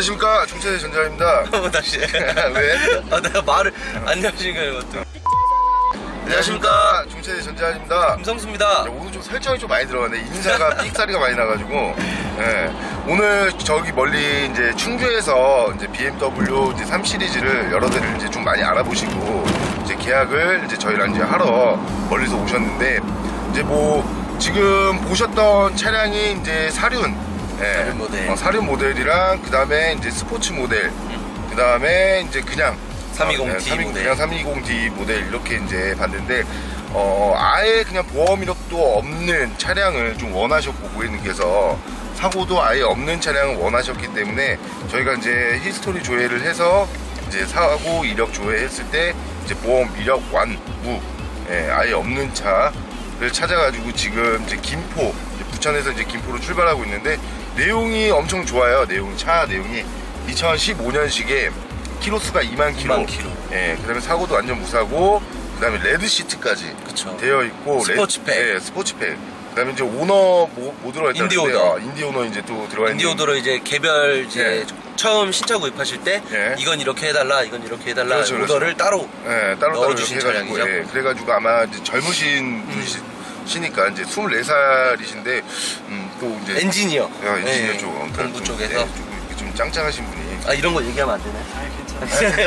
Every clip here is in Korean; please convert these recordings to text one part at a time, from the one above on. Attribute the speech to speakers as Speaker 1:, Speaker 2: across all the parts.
Speaker 1: 안녕하십니까 중세대 전자입니다.
Speaker 2: 한번 다시.
Speaker 1: 왜?
Speaker 2: 아 내가 말을 안녕하십니까 이것도.
Speaker 1: 안녕하십니까 중세대 전자입니다.
Speaker 2: 김성수입니다.
Speaker 1: 오늘 좀 설정이 좀 많이 들어갔네. 인사가 삑사리가 많이 나가지고. 예. 오늘 저기 멀리 이제 충주에서 이제 BMW 이제 3 시리즈를 여러 대를 이제 좀 많이 알아보시고 이제 계약을 이제 저희랑 이제 하러 멀리서 오셨는데 이제 뭐 지금 보셨던 차량이 이제 사륜. 예.
Speaker 2: 사륜 모델.
Speaker 1: 어, 사륜 모델이랑 그 다음에 이제 스포츠 모델. 그 다음에 이제 그냥
Speaker 2: 320D
Speaker 1: 어, 네, 320,
Speaker 2: 모델.
Speaker 1: 그냥 320D 모델 이렇게 이제 봤는데 어 아예 그냥 보험 이력도 없는 차량을 좀 원하셨고 고객님께서 사고도 아예 없는 차량을 원하셨기 때문에 저희가 이제 히스토리 조회를 해서 이제 사고 이력 조회했을 때 이제 보험 이력 완무 예, 아예 없는 차를 찾아가지고 지금 이제 김포 이제 부천에서 이제 김포로 출발하고 있는데 내용이 엄청 좋아요. 내용 차 내용이 2015년식에 키로수가 2만 킬로.
Speaker 2: 2만 킬로.
Speaker 1: 예, 그다음에 사고도 완전 무사고 그다음에 레드 시트까지
Speaker 2: 그쵸.
Speaker 1: 되어 있고
Speaker 2: 스포츠팩.
Speaker 1: 레, 예, 스포츠팩. 그다음에 이제 오너 뭐, 뭐 들어가 있다
Speaker 2: 인디오너.
Speaker 1: 인디오너 이제 또 들어가 있는
Speaker 2: 인디오도로 이제 개별 이제
Speaker 1: 예.
Speaker 2: 처음 신차 구입하실 때
Speaker 1: 예.
Speaker 2: 이건 이렇게 해달라 이건 이렇게 해달라
Speaker 1: 그렇죠, 그렇죠.
Speaker 2: 오더를 따로
Speaker 1: 예, 따로 따로
Speaker 2: 넣어주신
Speaker 1: 해가지고,
Speaker 2: 차량이죠?
Speaker 1: 예, 그래가지고 아마 젊으신 분이 시니까 이제 24살이신데 음, 또 이제
Speaker 2: 엔지니어.
Speaker 1: 야, 엔지니어
Speaker 2: 예,
Speaker 1: 쪽 그러니까
Speaker 2: 공부
Speaker 1: 좀,
Speaker 2: 쪽에서.
Speaker 1: 예, 좀, 이렇게 좀 짱짱하신 분이.
Speaker 2: 아 이런 거 얘기하면 안 되네.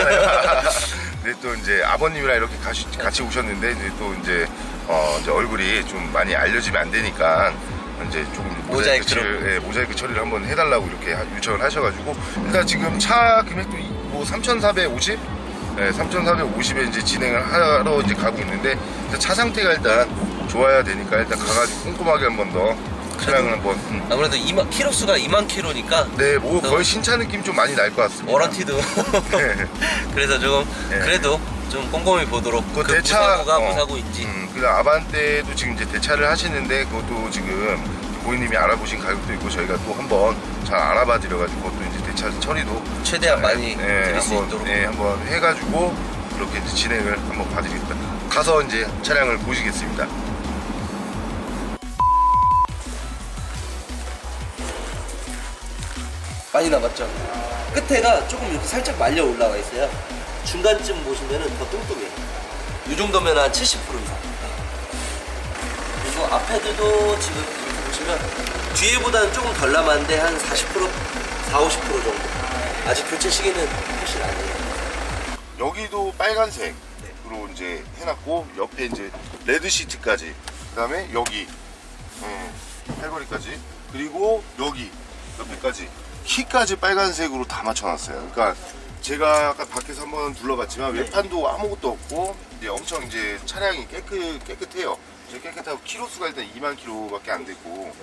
Speaker 1: 근데 또 이제 아버님이랑 이렇게 같이, 같이 오셨는데 이제 또 이제 어 이제 얼굴이 좀 많이 알려지면 안 되니까 이제 조금 모자이크,
Speaker 2: 모자이크로.
Speaker 1: 처리, 예, 모자이크 처리를 한번 해달라고 이렇게 하- 요청을 하셔가지고. 일단 지금 차 금액도 이- 뭐 3,450? 네, 3,450에 이제 진행을 하러 이제 가고 있는데 차 상태가 일단 좋아야 되니까 일단 가가지고 꼼꼼하게 한 번 더 차량을 한번 음.
Speaker 2: 아무래도 2만 키로수가 2만 키로니까
Speaker 1: 네,
Speaker 2: 뭐또
Speaker 1: 거의 신차 느낌 좀 많이 날 것 같습니다.
Speaker 2: 워런티도
Speaker 1: 네.
Speaker 2: 그래서 좀
Speaker 1: 예.
Speaker 2: 그래도 좀 꼼꼼히 보도록
Speaker 1: 그
Speaker 2: 그,
Speaker 1: 대차-
Speaker 2: 무사고가
Speaker 1: 어.
Speaker 2: 무사고인지
Speaker 1: 음, 그 아반떼도 지금 이제 대차를 하시는데 그것도 지금 고객님이 알아보신 가격도 있고 저희가 또 한번 잘 알아봐 드려가지고 그것도 이제 대차 처리도
Speaker 2: 최대한 많이
Speaker 1: 예,
Speaker 2: 드릴 수
Speaker 1: 한번,
Speaker 2: 있도록
Speaker 1: 예, 한번 해가지고 그렇게 진행을 한번 봐드리겠습니다. 가서 이제 차량을 보시겠습니다.
Speaker 2: 많이 남았죠. 끝에가 조금 이렇게 살짝 말려 올라와 있어요. 중간쯤 보시면은 더 뚱뚱해요. 이 정도면 한 70% 이상. 그리고 앞에도 지금 이렇게 보시면 뒤에보다는 조금 덜 남았는데 한 40%, 4, 50% 정도. 아직 교체 시기는 훨씬 아니에요.
Speaker 1: 여기도 빨간색으로 이제 해놨고 옆에 이제 레드 시트까지 그다음에 여기 예, 팔걸이까지 그리고 여기 옆에까지 키까지 빨간색으로 다 맞춰놨어요. 그러니까 제가 아까 밖에서 한번 둘러봤지만 외판도 아무것도 없고 이제 엄청 이제 차량이 깨끗 깨끗해요. 이제 깨끗하고 키로수가 일단 2만 킬로밖에 안 되고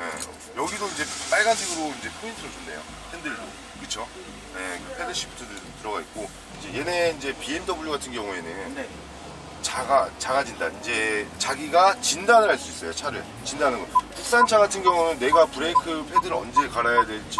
Speaker 1: 예, 여기도 이제 빨간색으로 이제 포인트를 줬네요. 핸들도 그렇죠? 네, 그 패드 시프트도 들어가 있고 이제 얘네 이제 BMW 같은 경우에는 자가 자가 진단 이제 자기가 진단을 할 수 있어요 차를 진단하는 거 국산차 같은 경우는 내가 브레이크 패드를 언제 갈아야 될지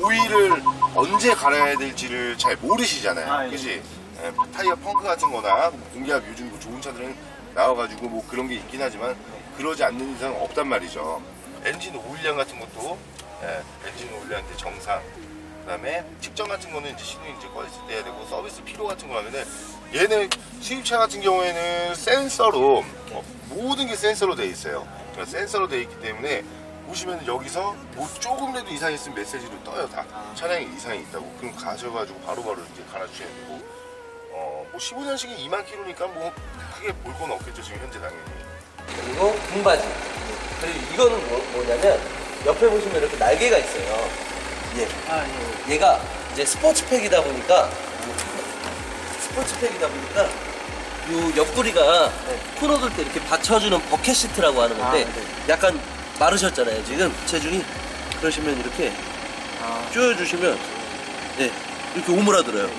Speaker 1: 오일을 언제 갈아야 될지를 잘 모르시잖아요
Speaker 3: 아, 예.
Speaker 1: 그지 예, 타이어 펑크 같은 거나 공기압 요즘 뭐 좋은 차들은 나와가지고 뭐 그런 게 있긴 하지만 그러지 않는 이상 없단 말이죠 엔진 오일량 같은 것도 예, 엔진 오일량 이제 정상 그다음에 측정 같은 거는 이제 신호 이제 꺼있을 때 해야 되고 서비스 필요 같은 거 하면은 얘는 수입차 같은 경우에는 센서로 어, 모든 게 센서로 돼 있어요. 그러니까 센서로 돼 있기 때문에 보시면 여기서 뭐 조금이라도 이상 있으면 메시지로 떠요 다 차량에 이상이 있다고 그럼 가셔가지고 바로바로 이제 갈아주셔야 되고 어 뭐 15년식이 2만 킬로니까 뭐 크게 볼 건 없겠죠 지금 현재 당연히
Speaker 2: 그리고 등받이. 그리고 이거는 뭐, 뭐냐면 옆에 보시면 이렇게 날개가 있어요. 예.
Speaker 3: 아, 예.
Speaker 2: 얘가 이제 스포츠팩이다 보니까 스포츠팩이다 보니까 요 옆구리가 코너 돌 때 이렇게 받쳐주는 버켓 시트라고 하는 건데
Speaker 3: 아, 네.
Speaker 2: 약간 마르셨잖아요 지금. 체중이. 그러시면 이렇게
Speaker 3: 아,
Speaker 2: 조여주시면 네 이렇게 오므라들어요.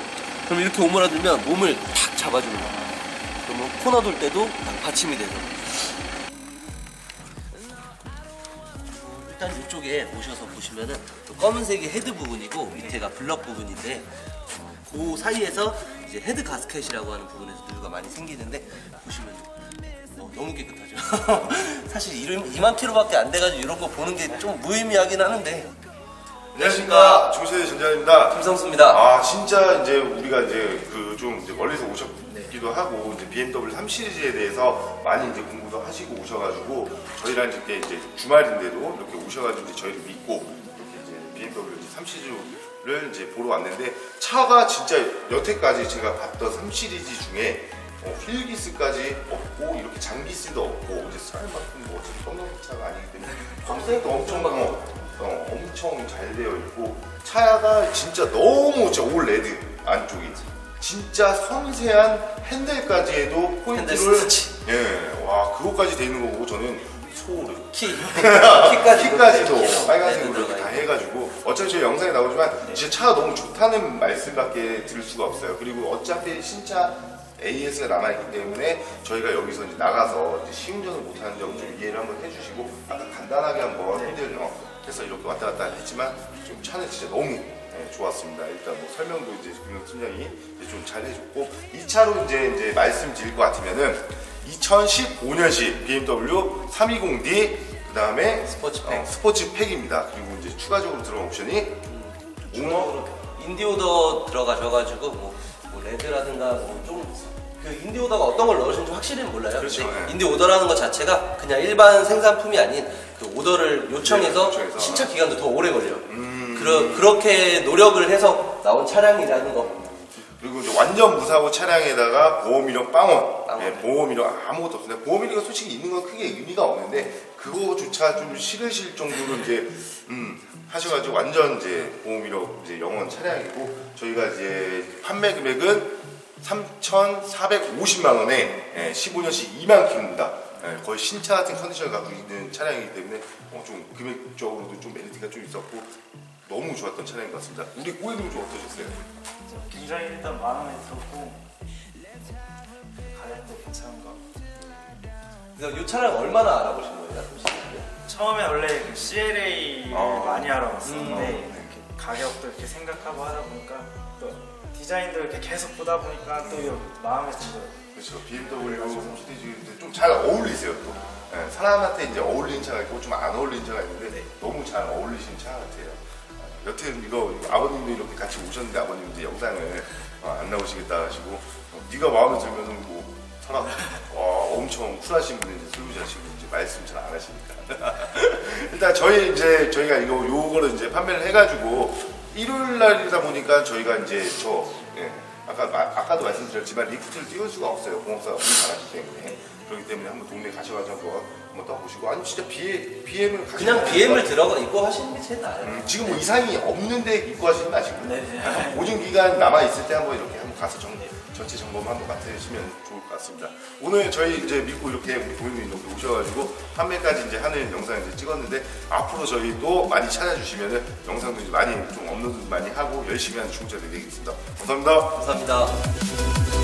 Speaker 2: 그럼 이렇게 오므라들면 몸을 탁 잡아주는 거예요. 그러면 코너 돌 때도 딱 받침이 되죠 일단 이쪽에 오셔서 보시면은 검은색이 헤드 부분이고 밑에가 블럭 부분인데 그 사이에서 이제 헤드 가스켓이라고 하는 부분에서 누유가 많이 생기는데 보시면 어, 너무 깨끗하죠. 사실 이름 2만 킬로밖에 안 돼가지고 이런 거 보는 게 좀 무의미하긴 하는데
Speaker 1: 안녕하십니까 중세대 전자입니다.
Speaker 2: 김성수입니다.
Speaker 1: 아 진짜 이제 우리가 이제 그 좀 이제 멀리서 오셨기도 하고 이제 BMW 3 시리즈에 대해서 많이 이제 공부도 하시고 오셔가지고 저희랑 이렇게 이제 주말인데도 이렇게 오셔가지고 이제 저희를 믿고 이렇게 이제 BMW 3 시리즈 를 이제 보러 왔는데 차가 진짜 여태까지 제가 봤던 3 시리즈 중에 어, 휠기스까지 없고 이렇게 장기스도 없고 이제 스타일만큼 뭐 똥놈 차가 아니기 때문에 검색도 엄청 어, 어, 엄청 잘 되어 있고 차가 진짜 너무 진짜 올 레드 안쪽이 진짜 섬세한 핸들까지 해도
Speaker 2: 핸들
Speaker 1: 포인트를
Speaker 2: 스티치.
Speaker 1: 예, 와 그거까지 돼 있는 거 보고 저는 소름.
Speaker 2: 키. 키까지.
Speaker 1: 키까지도
Speaker 2: 네,
Speaker 1: 빨간색으로
Speaker 2: 들어가
Speaker 1: 이렇게 다
Speaker 2: 있고.
Speaker 1: 해가지고 어차피 저희 영상에 나오지만 진짜 차가 너무 좋다는 말씀밖에 들을 수가 없어요. 그리고 어차피 신차 AS가 남아있기 때문에 저희가 여기서 이제 나가서 이제 시운전을 못하는 점 좀 이해를 한번 해주시고 아까 간단하게 한번 핸들 어, 해서 이렇게 왔다 갔다 했지만 좀 차는 진짜 너무 예, 좋았습니다. 일단 뭐 설명도 이제 김영 팀장이 좀 잘 해줬고 이 차로 이제 이제 말씀드릴 것 같으면은 2015년식 BMW 320D 그 다음에
Speaker 2: 스포츠팩.
Speaker 1: 스포츠팩입니다. 그리고 이제 추가적으로 들어온 옵션이 오너
Speaker 2: 인디오더 들어가셔가지고 뭐, 뭐 레드라든가 뭐좀 그 인디오더가 어떤 걸 넣으신지 확실히는 몰라요.
Speaker 1: 그렇죠, 네.
Speaker 2: 인디오더라는 것 자체가 그냥 일반 생산품이 아닌 그 오더를 요청해서
Speaker 1: 네, 요청해서.
Speaker 2: 신차 기간도 더 오래 걸려요.
Speaker 1: 음.
Speaker 2: 그러, 그렇게 노력을 해서 나온 차량이라는 거.
Speaker 1: 그리고 완전 무사고 차량에다가 보험 이력 빵원,
Speaker 2: 빵원.
Speaker 1: 예, 보험 이력 아무것도 없습니다. 보험 이력가 솔직히 있는 건 크게 의미가 없는데 그거조차 좀 싫으실 정도로 이제 음, 하셔가지고 완전 이제 보험 이력 이제 영원 차량이고 저희가 이제 판매 금액은 3,450만 원에 예, 15년씩 2만 킬로입니다. 예, 거의 신차 같은 컨디션을 갖고 있는 차량이기 때문에 어, 좀 금액적으로도 좀 메리트가 좀 있었고 너무 좋았던 차량인 것 같습니다. 우리 꼬이님 좀 어떠셨어요?
Speaker 3: 굉장히 일단 마음에 들었고 가격도 괜찮은 거
Speaker 2: 그래서 이 차량 얼마나 알아보신 거예요?
Speaker 3: 처음에 원래 그 CLA를
Speaker 1: 어.
Speaker 3: 많이 알아봤었는데
Speaker 1: 음.
Speaker 3: 이렇게 가격도 이렇게 생각하고 하다 보니까 또 디자인도 이렇게 계속 보다 보니까 또 마음에 들더라고요
Speaker 1: 그렇죠. BMW 3 시리즈 좀잘 어울리세요 또. 예, 사람한테 이제 어울리는 차가 있고 좀 안 어울리는 차가 있는데 너무 잘 어울리시는 차 같아요. 어, 여튼 이거 아버님도 이렇게 같이 오셨는데 아버님 이제 영상을 어, 안 나오시겠다 하시고 어, 네가 마음에 들면은 뭐 사람 와, 엄청 쿨하신 분이 이제 소유자시고 이제 말씀 잘 안 하시니까. 일단 저희 이제 저희가 이거 요거를 이제 판매를 해가지고 일요일 날이다 보니까 저희가 이제 저 예, 아까 마- 아까도 말씀드렸지만 리프트를 띄울 수가 없어요. 공업사가 너무 잘하기 때문에. 그렇기 때문에 한번 동네 가셔가지고 한번 한번 떠보시고 아니 진짜 BM, BM을
Speaker 2: 그냥 BM을 들어가 입고 하시는 게 제일 나아요.
Speaker 1: 음, 지금 뭐 이상이 없는데 입고 하시는 거 아시고요.
Speaker 3: 네.
Speaker 1: 보증 기간 남아 있을 때 한번 이렇게 한번 가서 정, 전체 점검 한번 맡으시면 좋을 것 같습니다. 오늘 저희 이제 믿고 이렇게 우리 고객님 이렇게 오셔가지고 판매까지 이제 하는 영상 이제 찍었는데 앞으로 저희 또 많이 찾아주시면은 영상도 이제 많이 좀 업로드 많이 하고 열심히 하는 중국자들이 되겠습니다. 감사합니다.
Speaker 2: 감사합니다.